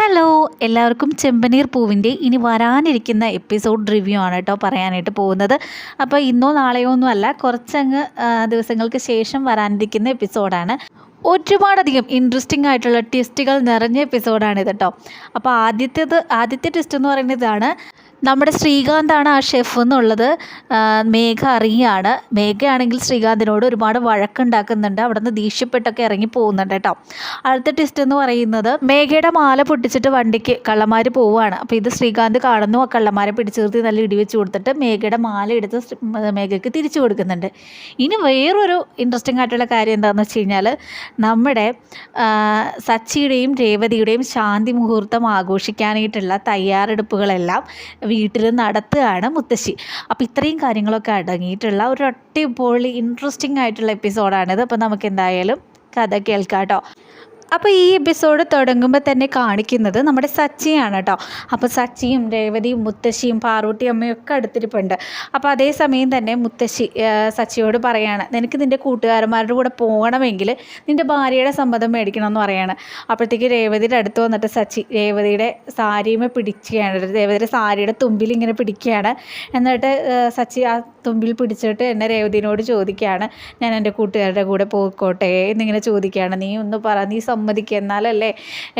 Hello എല്ലാവർക്കും ചെമ്പനീർ പൂവിന്റെ ഇനി വരാനിരിക്കുന്ന എപ്പിസോഡ് റിവ്യൂ ആണ് കേട്ടോ പറയാനായിട്ട് പോകുന്നത്. അപ്പോൾ ഇന്നോ നാളെയോ ഒന്നും അല്ല കുറച്ചങ്ങ് ദിവസങ്ങൾക്ക് ശേഷം വരാനിരിക്കുന്ന എപ്പിസോഡാണ് ഒരുപാടധികം ഇൻട്രസ്റ്റിംഗ് ആയിട്ടുള്ള ട്വിസ്റ്റുകൾ നിറഞ്ഞ എപ്പിസോഡാണ് ഇത് കേട്ടോ. അപ്പോൾ ആദ്യത്തേത് ആദ്യത്തെ ട്വിസ്റ്റ് എന്ന് പറയുന്നത് ഇതാണ് നമ്മുടെ ശ്രീകാന്താണ് ആ ഷെഫ് എന്നുള്ളത്. മേഘ അറിയാണ്. മേഘയാണെങ്കിൽ ശ്രീകാന്തിനോട് ഒരുപാട് വഴക്കുണ്ടാക്കുന്നുണ്ട്. അവിടെ നിന്ന് ദേഷ്യപ്പെട്ടൊക്കെ ഇറങ്ങി പോകുന്നുണ്ട് കേട്ടോ. അടുത്ത ട്വിസ്റ്റ് എന്ന് പറയുന്നത് മേഘയുടെ മാല പൊട്ടിച്ചിട്ട് വണ്ടിക്ക് കള്ളന്മാർ പോവുകയാണ്. അപ്പോൾ ഇത് ശ്രീകാന്ത് കാണുന്നു. ആ കള്ളന്മാരെ പിടിച്ചു നിർത്തി നല്ല ഇടിവെച്ച് കൊടുത്തിട്ട് മേഘയുടെ മാല എടുത്ത് മേഘയ്ക്ക് തിരിച്ചു കൊടുക്കുന്നുണ്ട്. ഇനി വേറൊരു ഇൻട്രസ്റ്റിംഗ് ആയിട്ടുള്ള കാര്യം എന്താണെന്ന് വെച്ച് കഴിഞ്ഞാൽ നമ്മുടെ സച്ചിയുടെയും രേവതിയുടെയും ശാന്തി മുഹൂർത്തം ആഘോഷിക്കാനായിട്ടുള്ള തയ്യാറെടുപ്പുകളെല്ലാം വീട്ടിൽ നടത്തുകയാണ് മുത്തശ്ശി. അപ്പോൾ ഇത്രയും കാര്യങ്ങളൊക്കെ അടങ്ങിയിട്ടുള്ള ഒരു അടിപൊളി ഇൻട്രസ്റ്റിംഗ് ആയിട്ടുള്ള എപ്പിസോഡാണിത് അപ്പോൾ നമുക്ക് എന്തായാലും കഥ കേൾക്കാം കേട്ടോ അപ്പോൾ ഈ എപ്പിസോഡ് തുടങ്ങുമ്പോൾ തന്നെ കാണിക്കുന്നത് നമ്മുടെ സച്ചിയാണ് കേട്ടോ. അപ്പോൾ സച്ചിയും രേവതിയും മുത്തശ്ശിയും പാറൂട്ടി അമ്മയും ഒക്കെ അടുത്തിരിപ്പുണ്ട്. അപ്പോൾ അതേ സമയം തന്നെ മുത്തശ്ശി സച്ചിയോട് പറയാണ് നിനക്ക് നിന്റെ കൂട്ടുകാരന്മാരുടെ കൂടെ പോകണമെങ്കിൽ നിന്റെ ഭാര്യയുടെ സമ്മതം മേടിക്കണം എന്ന് പറയാണ്. അപ്പോഴത്തേക്ക് രേവതിയുടെ അടുത്ത് വന്നിട്ട് സച്ചി രേവതിയുടെ സാരിയുമേ പിടിക്കുകയാണ്. രേവതിയുടെ സാരിയുടെ തുമ്പിൽ ഇങ്ങനെ പിടിക്കുകയാണ്. എന്നിട്ട് സച്ചി ആ തുമ്പിൽ പിടിച്ചിട്ട് എന്നെ രേവതിനോട് ചോദിക്കുകയാണ് ഞാൻ എന്റെ കൂട്ടുകാരുടെ കൂടെ പോയിക്കോട്ടെ എന്നിങ്ങനെ ചോദിക്കുകയാണ്. നീ ഒന്ന് പറ നീ സമ്മതിക്കുക. എന്നാലല്ലേ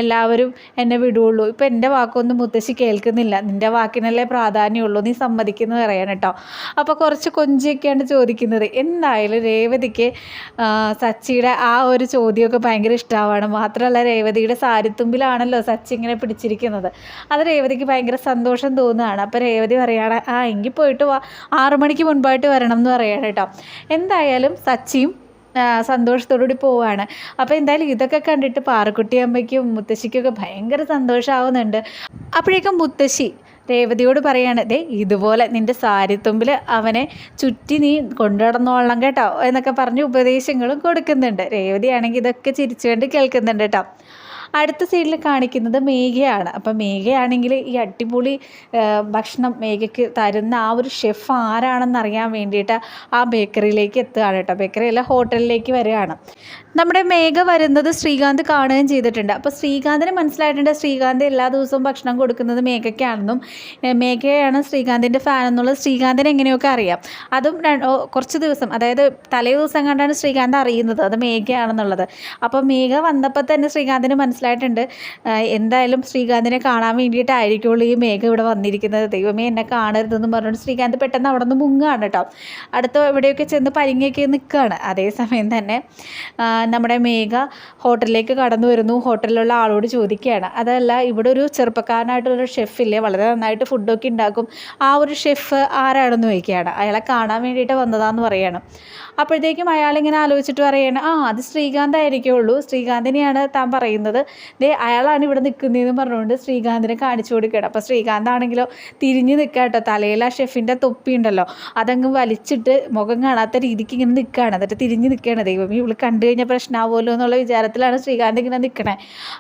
എല്ലാവരും എന്നെ വിടുകയുള്ളൂ ഇപ്പം എന്റെ വാക്കൊന്നും മുത്തശ്ശി കേൾക്കുന്നില്ല. നിന്റെ വാക്കിനല്ലേ പ്രാധാന്യമുള്ളൂ. നീ സമ്മതിക്കുന്നു പറയാൻ കേട്ടോ. അപ്പോൾ കുറച്ച് കൊഞ്ചിയൊക്കെയാണ് ചോദിക്കുന്നത്. എന്തായാലും രേവതിക്ക് സച്ചിയുടെ ആ ഒരു ചോദ്യമൊക്കെ ഭയങ്കര ഇഷ്ടമാണ്. മാത്രമല്ല രേവതിയുടെ സാരിത്തുമ്പിലാണല്ലോ സച്ചി ഇങ്ങനെ പിടിച്ചിരിക്കുന്നത്. അത് രേവതിക്ക് ഭയങ്കര സന്തോഷം തോന്നുകയാണ്. അപ്പോൾ രേവതി പറയുകയാണ് ആ എങ്കിൽ പോയിട്ട് വാ. ആറു മണിക്ക് മുൻപായിട്ട് വരണം എന്ന് പറയാണ് കേട്ടോ. എന്തായാലും സച്ചിയും സന്തോഷത്തോടുകൂടി പോവാണ്. അപ്പോൾ എന്തായാലും ഇതൊക്കെ കണ്ടിട്ട് പാറക്കുട്ടി അമ്മയ്ക്കും മുത്തശ്ശിക്കൊക്കെ ഭയങ്കര സന്തോഷമാവുന്നുണ്ട് അപ്പോഴേക്കും മുത്തശ്ശി രേവതിയോട് പറയാണ് ദേ ഇതുപോലെ നിന്റെ സാരിത്തുമ്പിൽ അവനെ ചുറ്റി നീ കൊണ്ടുനടന്നോളണം കേട്ടോ എന്നൊക്കെ പറഞ്ഞ് ഉപദേശങ്ങളും കൊടുക്കുന്നുണ്ട്. രേവതിയാണെങ്കിൽ ഇതൊക്കെ ചിരിച്ചുകൊണ്ട് കേൾക്കുന്നുണ്ട് കേട്ടോ. അടുത്ത സൈഡിൽ കാണിക്കുന്നത് മേഘയാണ്. അപ്പം മേഘയാണെങ്കിൽ ഈ അടിപൊളി ഭക്ഷണം മേഘയ്ക്ക് തരുന്ന ആ ഒരു ഷെഫ് ആരാണെന്ന് അറിയാൻ വേണ്ടിയിട്ട് ആ ബേക്കറിയിലേക്ക് എത്തുകയാണ് കേട്ടോ. ബേക്കറി അല്ല ഹോട്ടലിലേക്ക് വരികയാണ്. നമ്മുടെ മേഘ വരുന്നത് ശ്രീകാന്ത് കാണുകയും ചെയ്തിട്ടുണ്ട്. അപ്പോൾ ശ്രീകാന്തിന് മനസ്സിലായിട്ടുണ്ട് ശ്രീകാന്ത് എല്ലാ ദിവസവും ഭക്ഷണം കൊടുക്കുന്നത് മേഘയ്ക്കാണെന്നും മേഘയാണ് ശ്രീകാന്തിന്റെ ഫാൻ എന്നുള്ളത് ശ്രീകാന്തിന് എങ്ങനെയൊക്കെ അറിയാം. അതും കുറച്ച് ദിവസം അതായത് തലേ ദിവസം കണ്ടാണ് ശ്രീകാന്ത് അറിയുന്നത് അത് മേഘയാണെന്നുള്ളത്. അപ്പോൾ മേഘ വന്നപ്പോൾ തന്നെ ശ്രീകാന്തിന് മനസ്സിലായിട്ടുണ്ട്. എന്തായാലും ശ്രീകാന്തിനെ കാണാൻ വേണ്ടിയിട്ടായിരിക്കുള്ളൂ ഈ മേഘ ഇവിടെ വന്നിരിക്കുന്നത്. ദൈവമേ എന്നെ കാണരുതെന്ന് പറഞ്ഞുകൊണ്ട് ശ്രീകാന്ത് പെട്ടെന്ന് അവിടെ നിന്ന് മുങ്ങാണ് കേട്ടോ. അടുത്ത എവിടെയൊക്കെ ചെന്ന് പരിങ്ങയൊക്കെ നിൽക്കുകയാണ്. അതേസമയം തന്നെ നമ്മുടെ മേഘ ഹോട്ടലിലേക്ക് കടന്നു വരുന്നു. ഹോട്ടലിലുള്ള ആളോട് ചോദിക്കുകയാണ്. അതല്ല ഇവിടെ ഒരു ചെറുപ്പക്കാരനായിട്ടുള്ളൊരു ഷെഫില്ലേ വളരെ നന്നായിട്ട് ഫുഡൊക്കെ ഉണ്ടാക്കും. ആ ഒരു ഷെഫ് ആരാണെന്ന് ചോദിക്കുകയാണ്. അയാളെ കാണാൻ വേണ്ടിയിട്ട് വന്നതാന്ന് പറയാണ്. അപ്പോഴത്തേക്കും അയാളിങ്ങനെ ആലോചിച്ചിട്ട് പറയാണ് ആ അത് ശ്രീകാന്ത് ആയിരിക്കുള്ളൂ ശ്രീകാന്തിനെയാണ് താൻ പറയുന്നത്. ദേ അയാളാണ് ഇവിടെ നിൽക്കുന്നതെന്ന് പറഞ്ഞുകൊണ്ട് ശ്രീകാന്തിനെ കാണിച്ചു കൊടുക്കുകയാണ്. അപ്പോൾ ശ്രീകാന്ത് ആണെങ്കിലോ തിരിഞ്ഞ് നിൽക്കുക കേട്ടോ. തലയിൽ ആ ഷെഫിന്റെ തൊപ്പി ഉണ്ടല്ലോ. അതങ്ങ് വലിച്ചിട്ട് മുഖം കാണാത്ത രീതിക്ക് ഇങ്ങനെ നിൽക്കുകയാണ് എന്നിട്ട് തിരിഞ്ഞ് നിൽക്കുകയാണ്. ദൈവം ഇവിടെ കണ്ടു കഴിഞ്ഞാൽ പ്രശ്നമാവുമല്ലോ എന്നുള്ള വിചാരത്തിലാണ് ശ്രീകാന്ത് ഇങ്ങനെ നിൽക്കണേ.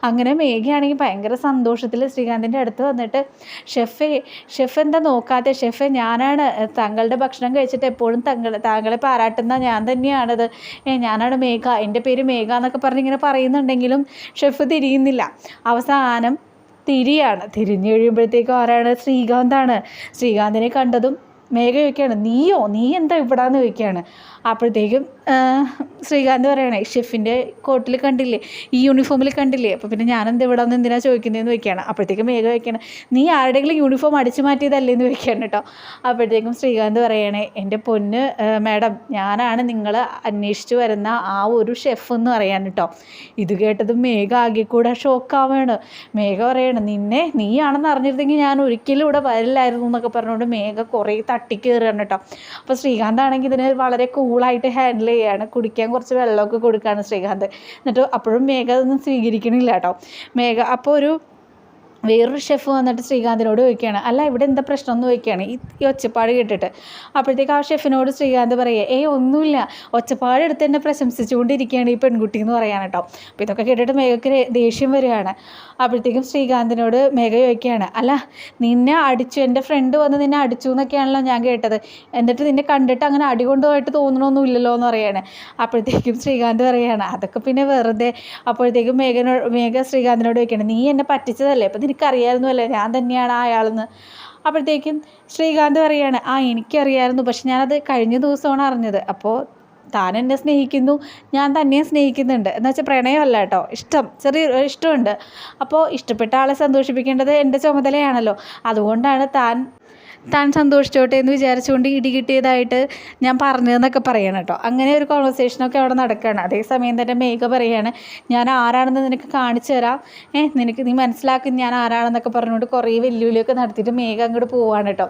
അങ്ങനെ മേഘയാണെങ്കിൽ ഭയങ്കര സന്തോഷത്തിൽ ശ്രീകാന്തിന്റെ അടുത്ത് വന്നിട്ട് ഷെഫേ ഷെഫ് എന്താ നോക്കാത്ത? ഷെഫെ ഞാനാണ് താങ്കളുടെ ഭക്ഷണം കഴിച്ചിട്ട് എപ്പോഴും തങ്ങൾ താങ്കളെ പാരാട്ടുന്ന ഞാൻ തന്നെയാണത്. ഞാനാണ് മേഘ. എന്റെ പേര് മേഘ എന്നൊക്കെ പറഞ്ഞ് ഇങ്ങനെ പറയുന്നുണ്ടെങ്കിലും ഷെഫ് തിരിയുന്നില്ല. അവസാനം തിരിയാണ്. തിരിഞ്ഞു കഴിയുമ്പോഴത്തേക്കും ആരാണ്? ശ്രീകാന്താണ്. ശ്രീകാന്തിനെ കണ്ടതും മേഘ ചോദിക്കുകയാണ് നീയോ? നീ എന്താ ഇവിടാന്ന് ചോദിക്കുകയാണ്. അപ്പോഴത്തേക്കും ശ്രീകാന്ത് പറയണേ ഷെഫിന്റെ കോട്ടിൽ കണ്ടില്ലേ ഈ യൂണിഫോമിൽ കണ്ടില്ലേ? അപ്പോൾ പിന്നെ ഞാനെന്ത് ഇവിടെ നിന്ന് എന്തിനാണ് ചോദിക്കുന്നതെന്ന് വെക്കുകയാണ് അപ്പോഴത്തേക്കും മേഘ വയ്ക്കണം നീ ആരുടെയെങ്കിലും യൂണിഫോം അടിച്ചു മാറ്റിയതല്ലേ? എന്ന് വെക്കുകയാണ് കേട്ടോ. അപ്പോഴത്തേക്കും ശ്രീകാന്ത് പറയണേ എന്റെ പൊന്ന് മാഡം ഞാനാണ് നിങ്ങൾ അന്വേഷിച്ച് വരുന്ന ആ ഒരു ഷെഫ് എന്ന് പറയാൻ കേട്ടോ. ഇത് കേട്ടത് മേഘ ആകെ കൂടെ ഷോക്കാവാണ് മേഘ പറയണം നിന്നെ നീയാണെന്ന് അറിഞ്ഞിരുന്നെങ്കിൽ ഞാൻ ഒരിക്കലും ഇവിടെ വരില്ലായിരുന്നു എന്നൊക്കെ പറഞ്ഞുകൊണ്ട് മേഘ കുറേ തട്ടിക്കേറുകയാണ് കേട്ടോ. അപ്പോൾ ശ്രീകാന്ത് ആണെങ്കിൽ ഇതിന് വളരെ കൂളായിട്ട് ഹാൻഡിൽ ചെയ്യാണ്. കുടിക്കാൻ കുറച്ച് വെള്ളമൊക്കെ കൊടുക്കുകയാണ് ശ്രീകാന്ത്. എന്നിട്ട് അപ്പോഴും മേഘ അതൊന്നും സ്വീകരിക്കണില്ല കേട്ടോ. മേഘ അപ്പോൾ ഒരു വേറൊരു ഷെഫ് വന്നിട്ട് ശ്രീകാന്തിനോട് ചോദിക്കുകയാണ് അല്ല ഇവിടെ എന്താ പ്രശ്നം? എന്ന് ചോദിക്കുകയാണ്. ഈ ഒച്ചപ്പാട് കേട്ടിട്ട്. അപ്പോഴത്തേക്ക് ആ ഷെഫിനോട് ശ്രീകാന്ത് പറയുക ഏ ഒന്നുമില്ല. ഒച്ചപ്പാട് എടുത്ത് പ്രശംസിച്ചുകൊണ്ടിരിക്കുകയാണ് ഈ പെൺകുട്ടി എന്ന് പറയാൻ കേട്ടോ. അപ്പോൾ ഇതൊക്കെ കേട്ടിട്ട് മേഘയ്ക്ക് ദേഷ്യം വരികയാണ്. അപ്പോഴത്തേക്കും ശ്രീകാന്തിനോട് മേഘ ചോദിക്കുകയാണ് അല്ല നിന്നെ അടിച്ചു എന്റെ ഫ്രണ്ട് വന്ന് നിന്നെ അടിച്ചു എന്നൊക്കെയാണല്ലോ ഞാൻ കേട്ടത്. എന്നിട്ട് നിന്നെ കണ്ടിട്ട് അങ്ങനെ അടി കൊണ്ടുപോയിട്ട് തോന്നണമൊന്നുമില്ലല്ലോ എന്ന് പറയാണ്. അപ്പോഴത്തേക്കും ശ്രീകാന്ത് പറയുകയാണ് അതൊക്കെ പിന്നെ വെറുതെ. അപ്പോഴത്തേക്കും മേഘനോട് മേഘ ശ്രീകാന്തിനോട് ചോദിക്കുകയാണ് നീ എന്നെ പറ്റിച്ചതല്ലേ? അപ്പം നിനക്കറിയാമായിരുന്നല്ലേ ഞാൻ തന്നെയാണ് ആ അയാളെന്ന്. അപ്പോഴത്തേക്കും ശ്രീകാന്ത് പറയാണ് ആ എനിക്കറിയായിരുന്നു പക്ഷെ ഞാനത് കഴിഞ്ഞ ദിവസമാണ് അറിഞ്ഞത്. അപ്പോൾ താൻ എന്നെ സ്നേഹിക്കുന്നു ഞാൻ തന്നെയും സ്നേഹിക്കുന്നുണ്ട്. എന്ന് വെച്ചാൽ പ്രണയമല്ല കേട്ടോ ഇഷ്ടം ചെറിയ ഇഷ്ടമുണ്ട്. അപ്പോൾ ഇഷ്ടപ്പെട്ട ആളെ സന്തോഷിപ്പിക്കേണ്ടത് എന്റെ ചുമതലയാണല്ലോ. അതുകൊണ്ടാണ് താൻ താൻ സന്തോഷിച്ചോട്ടെ എന്ന് വിചാരിച്ചുകൊണ്ട് ഇടി കിട്ടിയതായിട്ട് ഞാൻ പറഞ്ഞതെന്നൊക്കെ പറയണം കേട്ടോ. അങ്ങനെ ഒരു കോൺവെർസേഷനൊക്കെ അവിടെ നടക്കുകയാണ്. അതേസമയം തന്നെ മേഘ പറയാണ് ഞാൻ ആരാണെന്ന് നിനക്ക് കാണിച്ചു തരാം. ഏ നിനക്ക് നീ മനസ്സിലാക്കും ഞാൻ ആരാണെന്നൊക്കെ പറഞ്ഞുകൊണ്ട് കുറേ വെല്ലുവിളിയൊക്കെ നടത്തിയിട്ട് മേഘ അങ്ങോട്ട് പോവാണ് കേട്ടോ.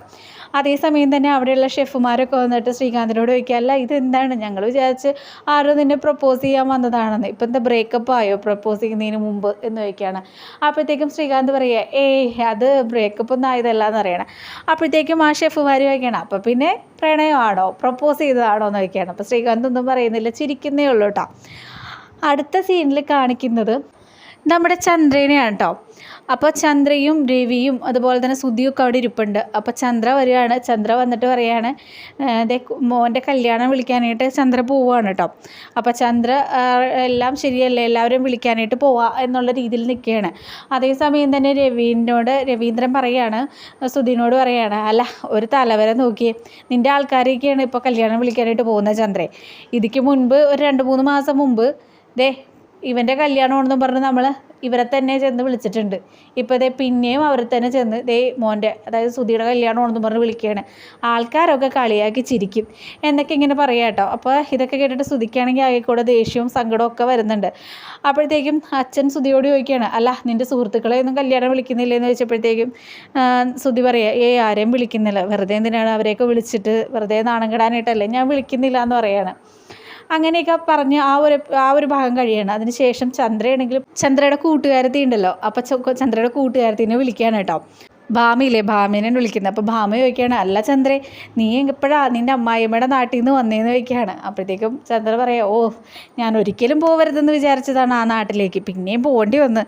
അതേസമയം തന്നെ അവിടെയുള്ള ഷെഫുമാരൊക്കെ വന്നിട്ട് ശ്രീകാന്തിനോട് ചോദിക്കുക അല്ല ഇതെന്താണ്? ഞങ്ങൾ വിചാരിച്ച് ആരോ നിന്നെ പ്രപ്പോസ് ചെയ്യാൻ വന്നതാണെന്ന്. ഇപ്പം എന്താ ബ്രേക്കപ്പ് ആയോ? പ്രപ്പോസ് ചെയ്യുന്നതിന് മുമ്പ്? എന്ന് ചോദിക്കുകയാണ്. അപ്പോഴത്തേക്കും ശ്രീകാന്ത് പറയുക ഏയ് അത് ബ്രേക്കപ്പ് ഒന്നും ആയതല്ല എന്ന് പറയണം. അപ്പോഴത്തേക്കും ആ ഷെഫ് ചോദിക്കണം അപ്പോൾ പിന്നെ പ്രണയമാണോ? പ്രപ്പോസ് ചെയ്തതാണോ? എന്ന് ചോദിക്കുകയാണ്. അപ്പോൾ ശ്രീകാന്ത് ഒന്നും പറയുന്നില്ല ചിരിക്കുന്നേ ഉള്ളൂ കേട്ടോ അടുത്ത സീനിൽ കാണിക്കുന്നത് നമ്മുടെ ചന്ദ്രനെയാണ് കേട്ടോ അപ്പോൾ ചന്ദ്രയും രവിയും അതുപോലെ തന്നെ സുധിയൊക്കെ അവിടെ ഇരിപ്പുണ്ട്. അപ്പോൾ ചന്ദ്ര വരികയാണ്. ചന്ദ്ര വന്നിട്ട് പറയാണ് ദേ മോന്റെ കല്യാണം വിളിക്കാനായിട്ട് ചന്ദ്ര പോവുകയാണ് കേട്ടോ അപ്പോൾ ചന്ദ്ര എല്ലാം ശരിയല്ലേ? എല്ലാവരും വിളിക്കാനായിട്ട് പോവാ എന്നുള്ള രീതിയിൽ നിൽക്കുകയാണ്. അതേസമയം തന്നെ രവീനോട് രവീന്ദ്രൻ പറയാണ് സുധീനോട് പറയാണ് അല്ല ഒരു തലവരെ നോക്കി. നിന്റെ ആൾക്കാരൊക്കെയാണ് ഇപ്പോൾ കല്യാണം വിളിക്കാനായിട്ട് പോകുന്നത് ചന്ദ്രേ. ഇതിക്ക് മുൻപ് ഒരു രണ്ട് മൂന്ന് മാസം മുമ്പ് ദേ ഇവന്റെ കല്യാണമാണെന്ന് പറഞ്ഞ് നമ്മൾ ഇവരെ തന്നെ ചെന്ന് വിളിച്ചിട്ടുണ്ട്. ഇപ്പോൾ ദേ പിന്നെയും അവരെ തന്നെ ചെന്ന് ദേ മോന്റെ അതായത് സുധിയുടെ കല്യാണമാണെന്ന് പറഞ്ഞ് വിളിക്കുകയാണ്. ആൾക്കാരൊക്കെ കളിയാക്കി ചിരിക്കും. എന്നൊക്കെ ഇങ്ങനെ പറയാം കേട്ടോ. അപ്പോൾ ഇതൊക്കെ കേട്ടിട്ട് സുധിക്കാണെങ്കിൽ ആകെ കൂടെ ദേഷ്യവും സങ്കടമൊക്കെ വരുന്നുണ്ട്. അപ്പോഴത്തേക്കും അച്ഛൻ സുധിയോട് ചോദിക്കുകയാണ് അല്ല നിന്റെ സുഹൃത്തുക്കളെ ഒന്നും കല്യാണം വിളിക്കുന്നില്ല എന്ന് ചോദിച്ചപ്പോഴത്തേക്കും സുധി പറയുക ഏ ആരെയും വിളിക്കുന്നില്ല. വെറുതെ എന്തിനാണ് അവരെയൊക്കെ വിളിച്ചിട്ട് വെറുതെ നാണം കെടാനായിട്ടല്ലേ ഞാൻ വിളിക്കുന്നില്ല എന്ന് പറയാണ്. അങ്ങനെയൊക്കെ പറഞ്ഞ് ആ ഒരു ആ ഒരു ഭാഗം കഴിയണം. അതിനുശേഷം ചന്ദ്രയാണെങ്കിലും ചന്ദ്രയുടെ കൂട്ടുകാരത്തി ഉണ്ടല്ലോ. അപ്പം ചന്ദ്രയുടെ കൂട്ടുകാരത്തിനെ വിളിക്കുകയാണ് കേട്ടോ. ഭാമിയില്ലേ? ഭാമിനെ വിളിക്കുന്നത് അപ്പോൾ ഭാമ ചോദിക്കുകയാണ് അല്ല ചന്ദ്രേ നീ എപ്പോഴാണ് നിന്റെ അമ്മായിയമ്മയുടെ നാട്ടിൽ നിന്ന് വന്നേന്ന് ചോദിക്കുകയാണ്. അപ്പോഴത്തേക്കും ചന്ദ്ര പറയാം ഓ ഞാൻ ഒരിക്കലും പോകരുതെന്ന് വിചാരിച്ചതാണ് ആ നാട്ടിലേക്ക്. പിന്നെയും പോകേണ്ടി വന്ന്.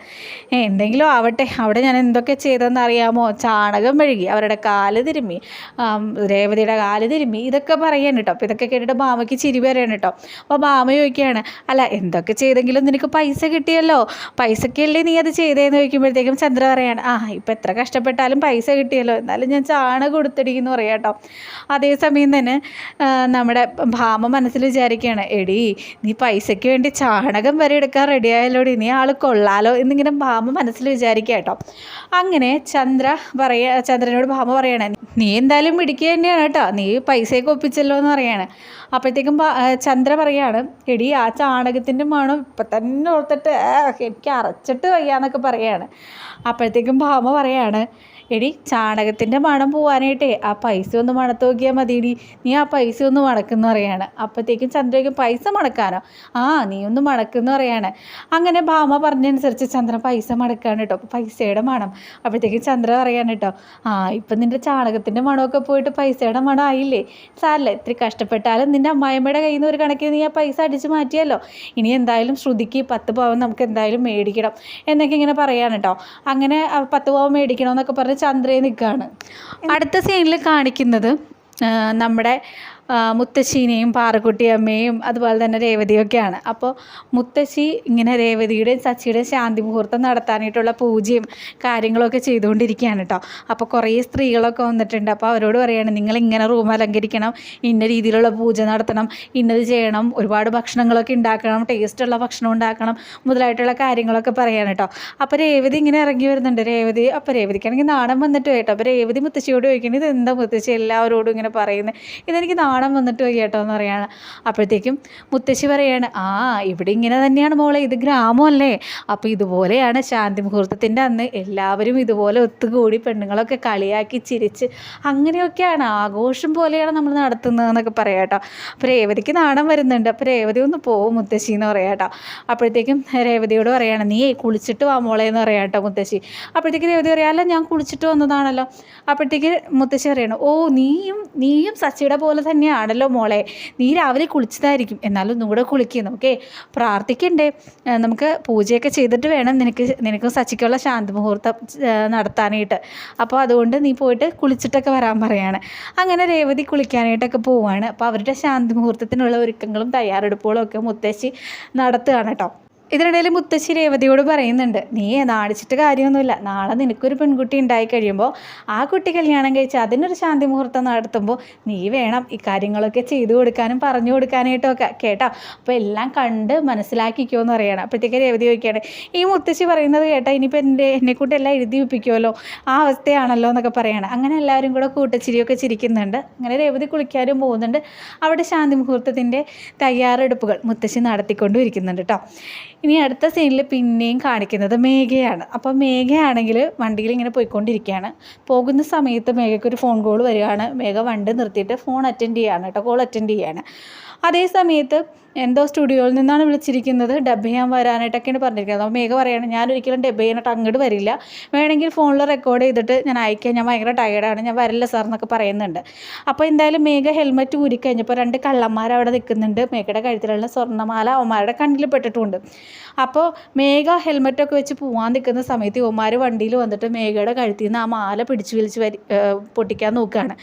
എന്തെങ്കിലും ആവട്ടെ. അവിടെ ഞാൻ എന്തൊക്കെ ചെയ്തതെന്ന് അറിയാമോ? ചാണകം മെഴുകി അവരുടെ കാൽ തിരുമ്മി രേവതിയുടെ കാൽ തിരുമ്മി ഇതൊക്കെ പറയാൻ കേട്ടോ. അപ്പോൾ ഇതൊക്കെ കേട്ടിട്ട് ഭാമയ്ക്ക് ചിരി വരാൻ കേട്ടോ. അപ്പോൾ ഭാമ ചോദിക്കുകയാണ് അല്ല എന്തൊക്കെ ചെയ്തെങ്കിലും നിനക്ക് പൈസ കിട്ടിയല്ലോ? പൈസക്കല്ലേ നീ അത് ചെയ്തേന്ന് ചോദിക്കുമ്പോഴത്തേക്കും ചന്ദ്ര പറയാണ് ആ ഇപ്പം എത്ര കഷ്ടപ്പെട്ടാലും പൈസ കിട്ടിയല്ലോ. എന്നാലും ഞാൻ ചാണകം കൊടുത്തിടി എന്ന് പറയാം കേട്ടോ അതേസമയം തന്നെ നമ്മുടെ ഭാമ മനസ്സിൽ വിചാരിക്കുകയാണ് എടി നീ പൈസയ്ക്ക് വേണ്ടി ചാണകം വരെ എടുക്കാൻ റെഡിയായല്ലോ നീ ആൾ കൊള്ളാലോ എന്നിങ്ങനെ ഭാമ മനസ്സിൽ വിചാരിക്കുക കേട്ടോ അങ്ങനെ ചന്ദ്ര പറയ ചന്ദ്രനോട് ഭാമ പറയണേ നീ എന്തായാലും പിടിക്കുക തന്നെയാണ് കേട്ടോ നീ പൈസയൊക്കെ ഒപ്പിച്ചല്ലോ എന്ന് പറയാണ്. അപ്പോഴത്തേക്കും ചന്ദ്ര പറയാണ് എടി ആ ചാണകത്തിന്റെ മണം ഇപ്പം തന്നെ ഓർത്തിട്ട് എനിക്ക് അരച്ചിട്ട് വയ്യാന്നൊക്കെ പറയാണ്. അപ്പോഴത്തേക്കും ഭാമ പറയാണ് എടി ചാണകത്തിന്റെ മണം പോവാനായിട്ടേ ആ പൈസ ഒന്ന് മണത്ത് നോക്കിയാൽ മതിയെടി. നീ ആ പൈസ ഒന്ന് മണക്കുന്ന പറയാണ്. അപ്പോഴത്തേക്കും ചന്ദ്രയ്ക്ക് പൈസ മണക്കാനോ? ആ നീ ഒന്ന് മണക്കുന്ന പറയാണ്. അങ്ങനെ ഭാമ പറഞ്ഞനുസരിച്ച് ചന്ദ്രൻ പൈസ മണക്കാണ് കേട്ടോ. പൈസയുടെ മണം. അപ്പോഴത്തേക്കും ചന്ദ്ര പറയാണ് കേട്ടോ ആ ഇപ്പം നിന്റെ ചാണകത്തിന്റെ മണമൊക്കെ പോയിട്ട് പൈസയുടെ മണം ആയില്ലേ? സാരല്ല ഇത്തിരി കഷ്ടപ്പെട്ടാലും നിന്റെ അമ്മായിമ്മയുടെ കയ്യിൽ നിന്ന് ഒരു കണക്കിന് നീ ആ പൈസ അടിച്ച് മാറ്റിയല്ലോ. ഇനി എന്തായാലും ശ്രുതിക്ക് പത്ത് പവൻ നമുക്ക് എന്തായാലും മേടിക്കണം എന്നൊക്കെ ഇങ്ങനെ പറയാണ് കേട്ടോ. അങ്ങനെ പത്ത് പവൻ മേടിക്കണമെന്നൊക്കെ പറഞ്ഞ് ചന്ദ്രയെ നിൽക്കുകയാണ്. അടുത്ത സീനിൽ കാണിക്കുന്നത് നമ്മുടെ മുത്തശ്ശീനെയും പാറക്കുട്ടിയമ്മയും അതുപോലെ തന്നെ രേവതിയൊക്കെയാണ്. അപ്പോൾ മുത്തശ്ശി ഇങ്ങനെ രേവതിയുടെയും സച്ചിയുടെയും ശാന്തി മുഹൂർത്തം നടത്താനായിട്ടുള്ള പൂജയും കാര്യങ്ങളൊക്കെ ചെയ്തുകൊണ്ടിരിക്കുകയാണ് കേട്ടോ. അപ്പോൾ കുറേ സ്ത്രീകളൊക്കെ വന്നിട്ടുണ്ട്. അപ്പോൾ അവരോട് പറയുകയാണ് നിങ്ങൾ ഇങ്ങനെ റൂം അലങ്കരിക്കണം ഇന്ന രീതിയിലുള്ള പൂജ നടത്തണം ഇന്നത് ചെയ്യണം ഒരുപാട് ഭക്ഷണങ്ങളൊക്കെ ഉണ്ടാക്കണം ടേസ്റ്റുള്ള ഭക്ഷണം ഉണ്ടാക്കണം മുതലായിട്ടുള്ള കാര്യങ്ങളൊക്കെ പറയാണ് കേട്ടോ. അപ്പോൾ രേവതി ഇങ്ങനെ ഇറങ്ങി വരുന്നുണ്ട്. രേവതി അപ്പോൾ രേവതിക്കാണെങ്കിൽ നാണം വന്നിട്ട് കേട്ടോ. അപ്പോൾ രേവതി മുത്തശ്ശിയോട് ചോദിക്കുന്നത് ഇത് എന്താ മുത്തശ്ശി എല്ലാവരോടും ഇങ്ങനെ പറയുന്നത് ഇതെനിക്ക് നാണം വന്നിട്ട് പോയി കേട്ടോ എന്ന് പറയാണ്. അപ്പോഴത്തേക്കും മുത്തശ്ശി പറയാണ് ആ ഇവിടെ ഇങ്ങനെ തന്നെയാണ് മോളെ ഇത് ഗ്രാമമല്ലേ അപ്പോൾ ഇതുപോലെയാണ് ശാന്തി മുഹൂർത്തത്തിന്റെ അന്ന് എല്ലാവരും ഇതുപോലെ ഒത്തുകൂടി പെണ്ണുങ്ങളൊക്കെ കളിയാക്കി ചിരിച്ച് അങ്ങനെയൊക്കെയാണ് ആഘോഷം പോലെയാണ് നമ്മൾ നടത്തുന്നത് എന്നൊക്കെ പറയാം കേട്ടോ അപ്പോൾ രേവതിക്ക് നാണം വരുന്നുണ്ട്. അപ്പോൾ രേവതി ഒന്ന് പോവും മുത്തശ്ശി എന്ന് പറയാം കേട്ടോ അപ്പോഴത്തേക്കും രേവതിയോട് പറയുകയാണ് നീ കുളിച്ചിട്ട് വാ മോളെ എന്ന് പറയാം കേട്ടോ മുത്തശ്ശി. അപ്പോഴത്തേക്ക് രേവതി പറയാം അല്ല ഞാൻ കുളിച്ചിട്ട് വന്നതാണല്ലോ. അപ്പോഴത്തേക്ക് മുത്തശ്ശി പറയണം ഓ നീയും നീയും സച്ചിയുടെ പോലെ തന്നെയാണല്ലോ മോളെ. നീ രാവിലെ കുളിച്ചതായിരിക്കും. എന്നാലും ഒന്നും കൂടെ കുളിക്കും. നമുക്ക് പ്രാർത്ഥിക്കണ്ടേ. നമുക്ക് പൂജയൊക്കെ ചെയ്തിട്ട് വേണം നിനക്ക് നിനക്ക് സച്ചിക്കുള്ള ശാന്തി മുഹൂർത്തം നടത്താനായിട്ട്. അപ്പോൾ അതുകൊണ്ട് നീ പോയിട്ട് കുളിച്ചിട്ടൊക്കെ വരാൻ പറയാണ്. അങ്ങനെ രേവതി കുളിക്കാനായിട്ടൊക്കെ പോവാണ്. അപ്പോൾ അവരുടെ ശാന്തി മുഹൂർത്തത്തിനുള്ള ഒരുക്കങ്ങളും തയ്യാറെടുപ്പുകളും ഒക്കെ മുത്തശ്ശി നടത്തുകയാണ് കേട്ടോ. ഇതിനിടയിൽ മുത്തശ്ശി രേവതിയോട് പറയുന്നുണ്ട് നീ നാടിച്ചിട്ട് കാര്യമൊന്നുമില്ല. നാളെ നിനക്കൊരു പെൺകുട്ടി ഉണ്ടായി കഴിയുമ്പോൾ ആ കുട്ടി കല്യാണം കഴിച്ച് അതിനൊരു ശാന്തി മുഹൂർത്തം നടത്തുമ്പോൾ നീ വേണം ഈ കാര്യങ്ങളൊക്കെ ചെയ്തു കൊടുക്കാനും പറഞ്ഞു കൊടുക്കാനായിട്ടും ഒക്കെ കേട്ടോ? അപ്പോൾ എല്ലാം കണ്ട് മനസ്സിലാക്കിക്കോ എന്ന് പറയണം. അപ്പോഴത്തേക്ക് രേവതി ചോദിക്കുകയാണ് ഈ മുത്തശ്ശി പറയുന്നത് കേട്ടോ ഇനിയിപ്പോൾ എന്റെ എന്നെക്കൂട്ട് എല്ലാം എഴുതി വെപ്പിക്കുമല്ലോ? ആ അവസ്ഥയാണല്ലോ എന്നൊക്കെ പറയണം. അങ്ങനെ എല്ലാവരും കൂടെ കൂട്ടച്ചിരിയൊക്കെ ചിരിക്കുന്നുണ്ട്. അങ്ങനെ രേവതി കുളിക്കാനും പോകുന്നുണ്ട്. അവിടെ ശാന്തി മുഹൂർത്തത്തിന്റെ തയ്യാറെടുപ്പുകൾ മുത്തശ്ശി നടത്തിക്കൊണ്ടിരിക്കുന്നുണ്ട് കേട്ടോ. ഇനി അടുത്ത സീനിൽ പിന്നെയും കാണിക്കുന്നത് മേഘയാണ്. അപ്പോൾ മേഘയാണെങ്കിൽ വണ്ടിയിൽ ഇങ്ങനെ പോയിക്കൊണ്ടിരിക്കുകയാണ്. പോകുന്ന സമയത്ത് മേഘയ്ക്ക് ഒരു ഫോൺ കോൾ വരികയാണ്. മേഘ വണ്ടി നിർത്തിയിട്ട് ഫോൺ അറ്റൻഡ് ചെയ്യുകയാണ് കേട്ടോ കോൾ അറ്റൻഡ് ചെയ്യുകയാണ് അതേ സമയത്ത് എന്തോ സ്റ്റുഡിയോയിൽ നിന്നാണ് വിളിച്ചിരിക്കുന്നത്. ഡബ് ചെയ്യാൻ വരാനായിട്ടൊക്കെയാണ് പറഞ്ഞിരിക്കുന്നത്. അപ്പോൾ മേഘ പറയണം ഞാൻ ഒരിക്കലും ഡബ് ചെയ്യാനായിട്ട് അങ്ങോട്ട് വരില്ല. വേണമെങ്കിൽ ഫോണിൽ റെക്കോർഡ് ചെയ്തിട്ട് ഞാൻ അയക്കാം. ഞാൻ ഭയങ്കര ടയർഡാണ് ഞാൻ വരില്ല സാർ എന്നൊക്കെ പറയുന്നുണ്ട്. അപ്പോൾ എന്തായാലും മേഘ ഹെൽമെറ്റ് ഊരിക്കഴിഞ്ഞപ്പോൾ രണ്ട് കള്ളന്മാർ അവിടെ നിൽക്കുന്നുണ്ട്. മേഘയുടെ കഴുത്തിലുള്ള സ്വർണമാല ഒമാരുടെ കണ്ണിൽ പെട്ടിട്ടുണ്ട്. അപ്പോൾ മേഘ ഹെൽമെറ്റൊക്കെ വെച്ച് പോകാൻ നിൽക്കുന്ന സമയത്ത് ഒമാർ വണ്ടിയിൽ വന്നിട്ട് മേഘയുടെ കഴുത്തിൽ നിന്ന് ആ മാല പിടിച്ചു വലിച്ച് വരി പൊട്ടിക്കാൻ നോക്കുകയാണ്.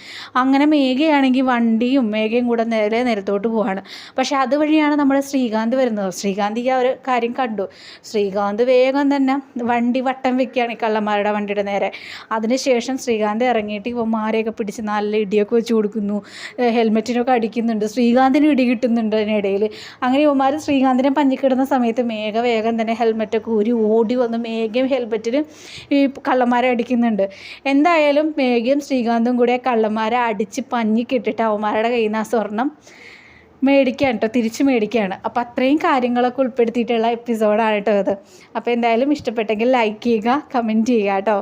അങ്ങനെ മേഘയാണെങ്കിൽ വണ്ടിയും മേഘയും കൂടെ നേരെ നിരത്തോട്ട് പോവാണ്. പക്ഷേ അതുവഴിയാണ് നമ്മുടെ ശ്രീകാന്ത് വരുന്നത്. ശ്രീകാന്ത് ഈ ആ ഒരു കാര്യം കണ്ടു. ശ്രീകാന്ത് വേഗം തന്നെ വണ്ടി വട്ടം വെക്കുകയാണ് ഈ കള്ളന്മാരുടെ വണ്ടിയുടെ നേരെ. അതിനുശേഷം ശ്രീകാന്ത് ഇറങ്ങിയിട്ട് ഇവന്മാരെയൊക്കെ പിടിച്ച് നല്ല ഇടിയൊക്കെ വെച്ച് കൊടുക്കുന്നു. ഹെൽമെറ്റിനൊക്കെ അടിക്കുന്നുണ്ട്. ശ്രീകാന്തിന് ഇടി കിട്ടുന്നുണ്ട് അതിനിടയിൽ അങ്ങനെ ഇവന്മാർ ശ്രീകാന്തിനെ പഞ്ഞിക്കിടുന്ന സമയത്ത് മേഘ വേഗം തന്നെ ഹെൽമെറ്റൊക്കെ ഊരി ഓടി വന്ന് മേഘയും ഹെൽമെറ്റിന് ഈ കള്ളന്മാരെ അടിക്കുന്നുണ്ട്. എന്തായാലും മേഘയും ശ്രീകാന്തും കൂടെ കള്ളന്മാരെ അടിച്ച് പഞ്ഞിക്കിട്ടിട്ട് അവന്മാരുടെ കയ്യിൽ നിന്ന് ആ സ്വർണം മേടിക്കാൻ കേട്ടോ തിരിച്ച് മേടിക്കുകയാണ് അപ്പോൾ അത്രയും കാര്യങ്ങളൊക്കെ ഉൾപ്പെടുത്തിയിട്ടുള്ള എപ്പിസോഡാണ് കേട്ടോ ഇത്. അപ്പോൾ എന്തായാലും ഇഷ്ടപ്പെട്ടെങ്കിൽ ലൈക്ക് ചെയ്യുക കമന്റ് ചെയ്യുക കേട്ടോ